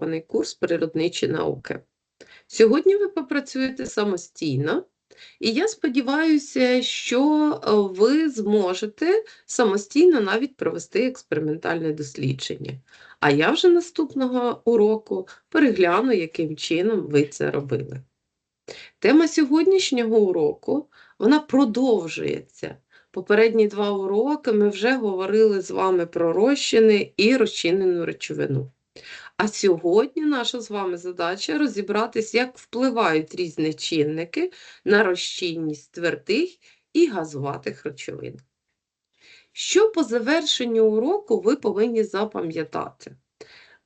сертифікований курс природничі науки. Сьогодні ви попрацюєте самостійно, і я сподіваюся, що е, ви зможете самостійно навіть провести експериментальне дослідження. А я вже наступного уроку перегляну, яким чином ви це робили. Тема сьогоднішнього уроку вона продовжується. Попередні два уроки ми вже говорили з вами про розчини і розчинену речовину. А сьогодні наша з вами задача розібратись, як впливають різні чинники на розчинність твердих і газуватих речовин. Що по завершенню уроку ви повинні запам'ятати?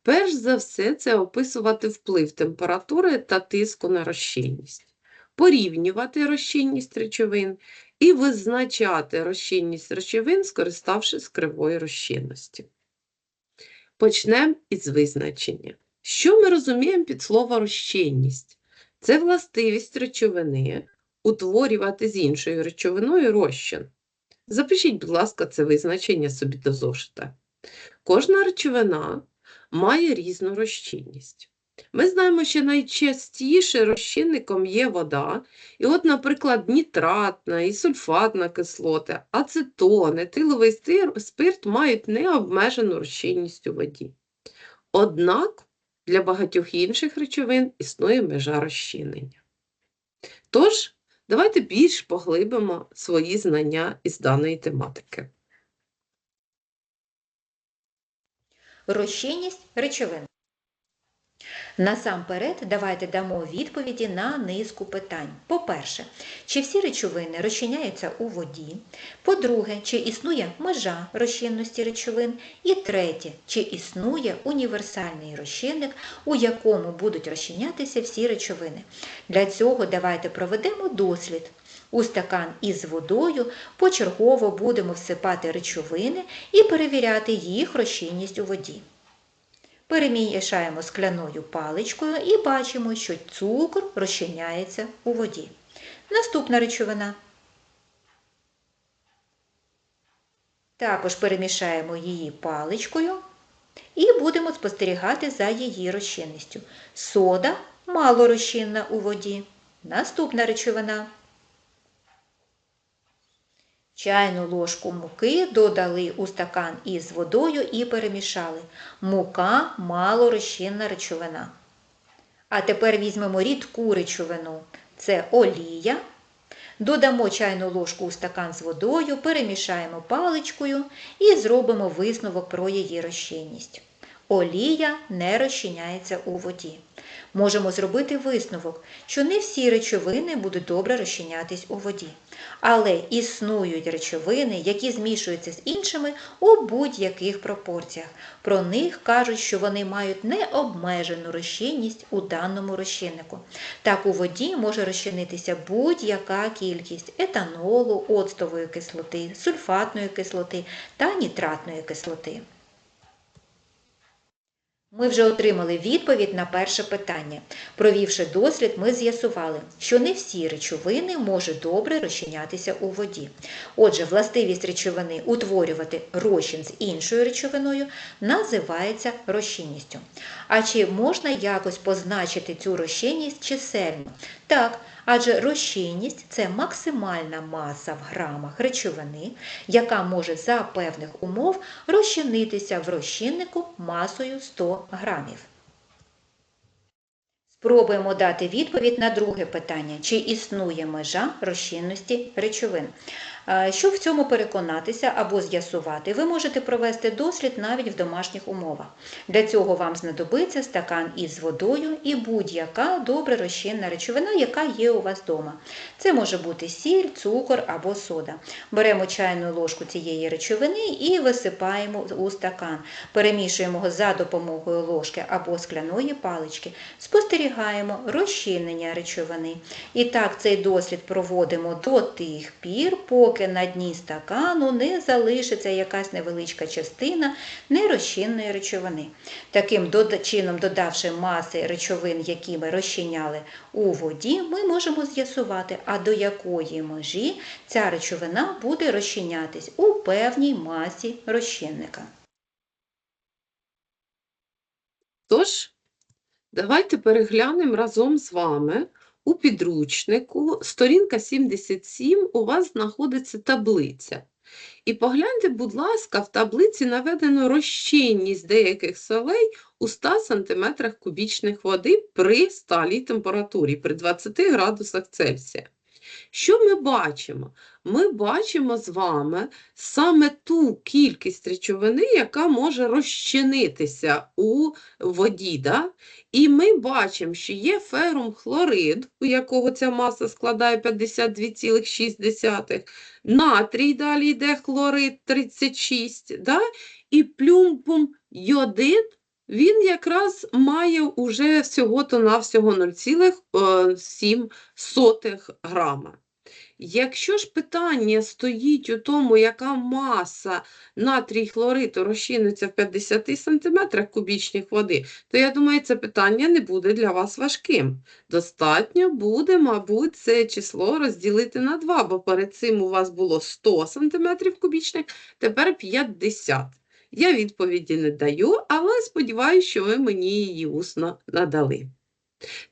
Перш за все, це описувати вплив температури та тиску на розчинність, порівнювати розчинність речовин і визначати розчинність речовин, скориставшись кривою розчинності. Почнемо із визначення. Що ми розуміємо під слово розчинність? Це властивість речовини утворювати з іншою речовиною розчин. Запишіть, будь ласка, це визначення собі до зошита. Кожна речовина має різну розчинність. Ми знаємо, що найчастіше розчинником є вода, і от, наприклад, нітратна і сульфатна кислота, ацетон, етиловий спирт мають необмежену розчинність у воді. Однак для багатьох інших речовин існує межа розчинення. Тож, давайте більш поглибимо свої знання із даної тематики. Розчинність речовин. Насамперед, давайте дамо відповіді на низку питань. По-перше, чи всі речовини розчиняються у воді? По-друге, чи існує межа розчинності речовин? І третє, чи існує універсальний розчинник, у якому будуть розчинятися всі речовини? Для цього давайте проведемо дослід. У стакан із водою почергово будемо всипати речовини і перевіряти їх розчинність у воді. Перемішаємо скляною паличкою і бачимо, що цукор розчиняється у воді. Наступна речовина. Також перемішаємо її паличкою і будемо спостерігати за її розчинністю. Сода мало розчинна у воді. Наступна речовина. Чайну ложку муки додали у стакан із водою і перемішали. Мука малорощинна речовина. А тепер візьмемо рідку речовину. Це олія. Додамо чайну ложку у стакан з водою, перемішаємо паличкою і зробимо висновок про її розчинність. Олія не розчиняється у воді. Можемо зробити висновок, що не всі речовини будуть добре розчинятись у воді. Але існують речовини, які змішуються з іншими у будь-яких пропорціях. Про них кажуть, що вони мають необмежену розчинність у даному розчиннику. Так у воді може розчинитися будь-яка кількість етанолу, оцтової кислоти, сульфатної кислоти та нітратної кислоти. Ми вже отримали відповідь на перше питання. Провівши дослід, ми з'ясували, що не всі речовини можуть добре розчинятися у воді. Отже, властивість речовини утворювати розчин з іншою речовиною називається розчинністю. А чи можна якось позначити цю розчинність чисельно? Так, адже розчинність це максимальна маса в грамах речовини, яка може за певних умов розчинитися в розчиннику масою 100 грамів. Спробуємо дати відповідь на друге питання, чи існує межа розчинності речовин. Щоб в цьому переконатися або з'ясувати, ви можете провести дослід навіть в домашніх умовах. Для цього вам знадобиться стакан із водою і будь-яка добре розчинна речовина, яка є у вас вдома. Це може бути сіль, цукор або сода. Беремо чайну ложку цієї речовини і висипаємо у стакан. Перемішуємо його за допомогою ложки або скляної палички. Спостерігаємо розчинення речовини. І так цей дослід проводимо до тих пір, поки на дні стакану не залишиться якась невеличка частина нерозчинної речовини. Таким чином, додавши маси речовин, які ми розчиняли у воді, ми можемо з'ясувати, а до якої межі ця речовина буде розчинятись у певній масі розчинника. Тож, Давайте переглянемо разом з вами у підручнику, сторінка 77, у вас знаходиться таблиця. І погляньте, будь ласка, в таблиці наведено розчинність деяких солей у 100 см кубічних води при сталій температурі, при 20 градусах Цельсія. Що ми бачимо? Ми бачимо з вами саме ту кількість речовини, яка може розчинитися у воді. Да? І ми бачимо, що є ферум хлорид, у якого ця маса складає 52,6, натрій далі йде хлорид 36, да? і плюмпум йодид, він якраз має уже всього-то навсього 0,7 грама. Якщо ж питання стоїть у тому, яка маса натрій хлориту розчиниться в 50 см кубічних води, то я думаю, це питання не буде для вас важким. Достатньо буде, мабуть, це число розділити на 2, бо перед цим у вас було 100 см кубічних, тепер 50. Я відповіді не даю, але сподіваюся, що ви мені її усно надали.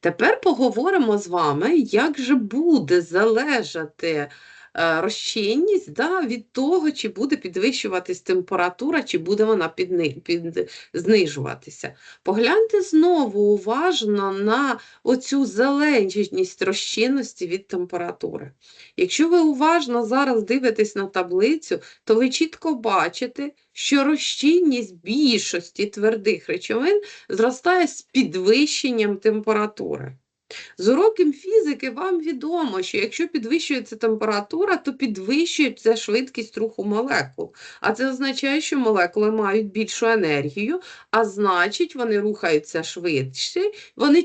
Тепер поговоримо з вами, як же буде залежати розчинність да, від того, чи буде підвищуватись температура, чи буде вона підни, під, знижуватися. Погляньте знову уважно на оцю залежність розчинності від температури. Якщо ви уважно зараз дивитесь на таблицю, то ви чітко бачите, що розчинність більшості твердих речовин зростає з підвищенням температури. З уроків фізики вам відомо, що якщо підвищується температура, то підвищується швидкість руху молекул. А це означає, що молекули мають більшу енергію, а значить, вони рухаються швидше, вони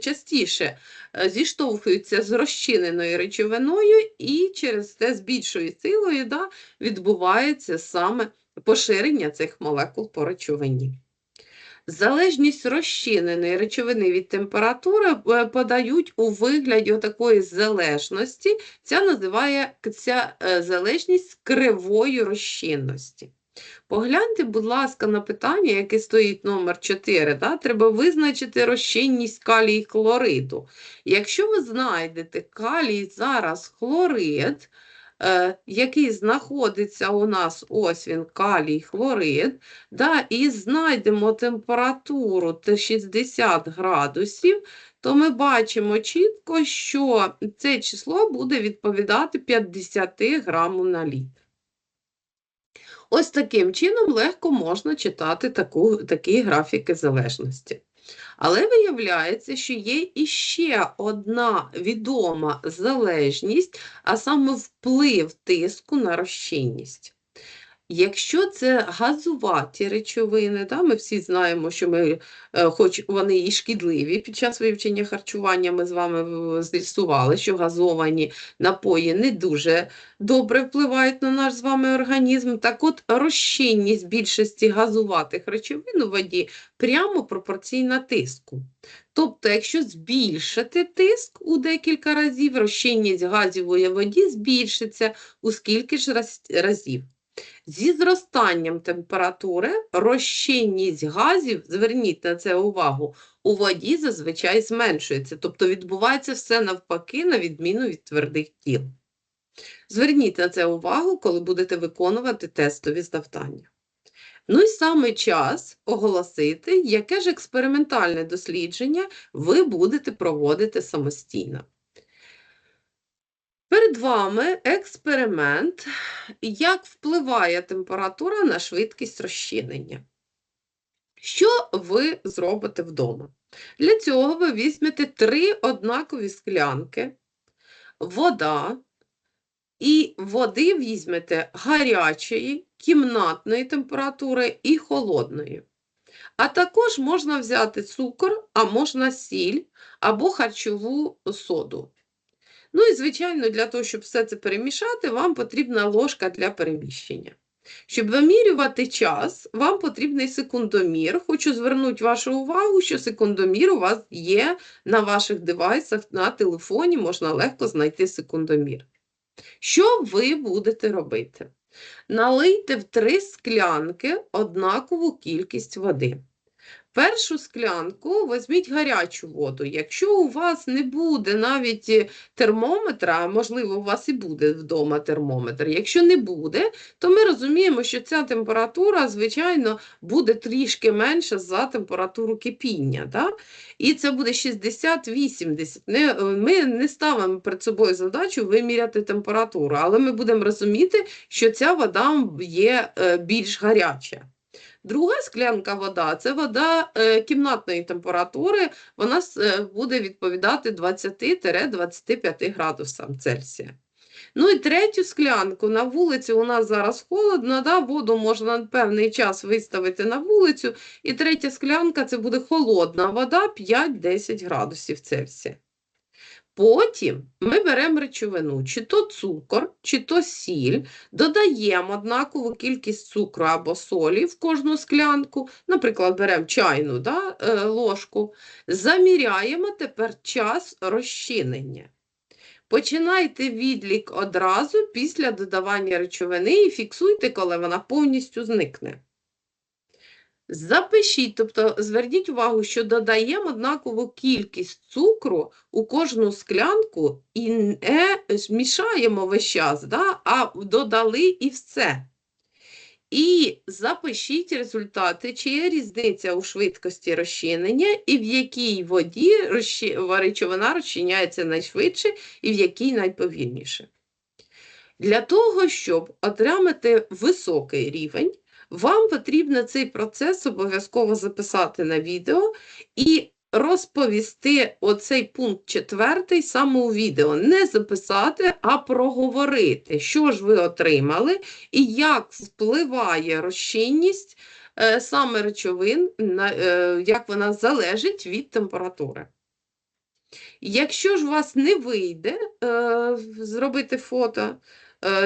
частіше е, зіштовхуються з розчиненою речовиною, і через це з більшою силою да, відбувається саме поширення цих молекул по речовині. Залежність розчиненої речовини від температури е, подають у вигляді такої залежності. Ця називає ця е, залежність кривою розчинності. Погляньте, будь ласка, на питання, яке стоїть номер 4. Да? Треба визначити розчинність калій хлориду. Якщо ви знайдете калій зараз хлорид, який знаходиться у нас, ось він, калій хлорид, да, і знайдемо температуру 60 градусів, то ми бачимо чітко, що це число буде відповідати 50 граму на літр. Ось таким чином легко можна читати таку, такі графіки залежності. Але виявляється, що є іще одна відома залежність, а саме вплив тиску на розчинність. Якщо це газуваті речовини, да, ми всі знаємо, що ми, е, хоч вони і шкідливі, під час вивчення харчування ми з вами з'ясували, що газовані напої не дуже добре впливають на наш з вами організм. Так от розчинність більшості газуватих речовин у воді прямо пропорційна тиску. Тобто, якщо збільшити тиск у декілька разів, розчинність газів у воді збільшиться у скільки ж разів. Зі зростанням температури розчинність газів, зверніть на це увагу, у воді зазвичай зменшується, тобто відбувається все навпаки, на відміну від твердих тіл. Зверніть на це увагу, коли будете виконувати тестові завдання. Ну і саме час оголосити, яке ж експериментальне дослідження ви будете проводити самостійно. Перед вами експеримент, як впливає температура на швидкість розчинення. Що ви зробите вдома? Для цього ви візьмете три однакові склянки, вода, і води візьмете гарячої, кімнатної температури і холодної. А також можна взяти цукор, а можна сіль або харчову соду. Ну і, звичайно, для того, щоб все це перемішати, вам потрібна ложка для переміщення. Щоб вимірювати час, вам потрібний секундомір. Хочу звернути вашу увагу, що секундомір у вас є на ваших девайсах, на телефоні можна легко знайти секундомір. Що ви будете робити? Налийте в три склянки однакову кількість води. Першу склянку візьміть гарячу воду. Якщо у вас не буде навіть е, термометра, можливо, у вас і буде вдома термометр. Якщо не буде, то ми розуміємо, що ця температура, звичайно, буде трішки менша за температуру кипіння. Да? І це буде 60-80. Е, Ми не ставимо перед собою задачу виміряти температуру, але ми будемо розуміти, що ця вода є е, більш гаряча. Друга склянка вода це вода е, кімнатної температури, вона е, буде відповідати 20-25 градусам Цельсія. Ну і третю склянку на вулиці у нас зараз холодно, да, воду можна на певний час виставити на вулицю. І третя склянка це буде холодна вода 5-10 градусів Цельсія. Потім ми беремо речовину, чи то цукор, чи то сіль, додаємо однакову кількість цукру або солі в кожну склянку, наприклад, беремо чайну да, е, ложку, заміряємо тепер час розчинення. Починайте відлік одразу після додавання речовини і фіксуйте, коли вона повністю зникне. Запишіть, тобто зверніть увагу, що додаємо однакову кількість цукру у кожну склянку і не мішаємо весь час, да? а додали і все. І запишіть результати, чи є різниця у швидкості розчинення, і в якій воді речовина розчиняється найшвидше, і в якій найповільніше. Для того, щоб отримати високий рівень, вам потрібно цей процес обов'язково записати на відео і розповісти оцей пункт четвертий саме у відео. Не записати, а проговорити, що ж ви отримали і як впливає розчинність е, саме речовин, на, е, як вона залежить від температури. Якщо ж у вас не вийде е, зробити фото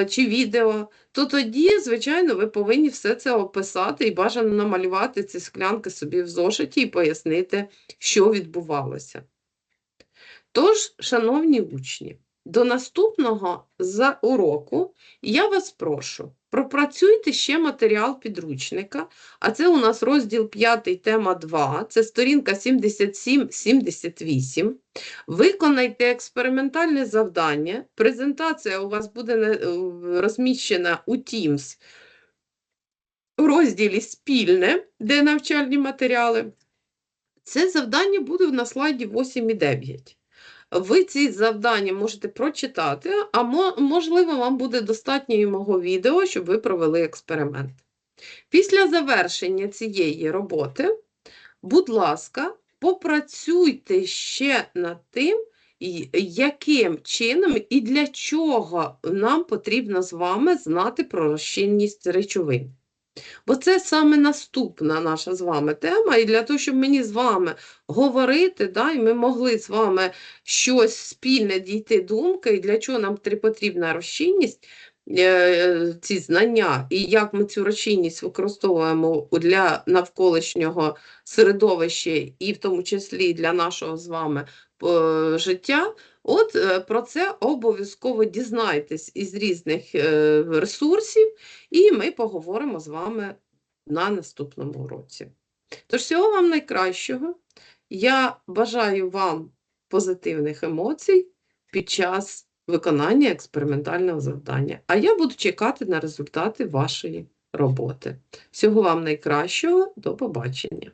чи відео, то тоді, звичайно, ви повинні все це описати і бажано намалювати ці склянки собі в зошиті і пояснити, що відбувалося. Тож, шановні учні, до наступного уроку я вас прошу, пропрацюйте ще матеріал підручника, а це у нас розділ 5, тема 2, це сторінка 77-78. Виконайте експериментальне завдання. Презентація у вас буде е, розміщена у Teams у розділі Спільне, де навчальні матеріали. Це завдання буде на слайді 8 і 9. Ви ці завдання можете прочитати, а можливо, вам буде достатньо і мого відео, щоб ви провели експеримент. Після завершення цієї роботи, будь ласка, попрацюйте ще над тим, яким чином і для чого нам потрібно з вами знати про розчинність речовин. Бо це саме наступна наша з вами тема, і для того, щоб мені з вами говорити, да, і ми могли з вами щось спільне дійти думки, і для чого нам потрібна розчинність, е, ці знання, і як ми цю розчинність використовуємо для навколишнього середовища, і в тому числі для нашого з вами е, життя. От е, про це обов'язково дізнайтесь із різних е, ресурсів, і ми поговоримо з вами на наступному уроці. Тож, всього вам найкращого. Я бажаю вам позитивних емоцій під час виконання експериментального завдання. А я буду чекати на результати вашої роботи. Всього вам найкращого, до побачення.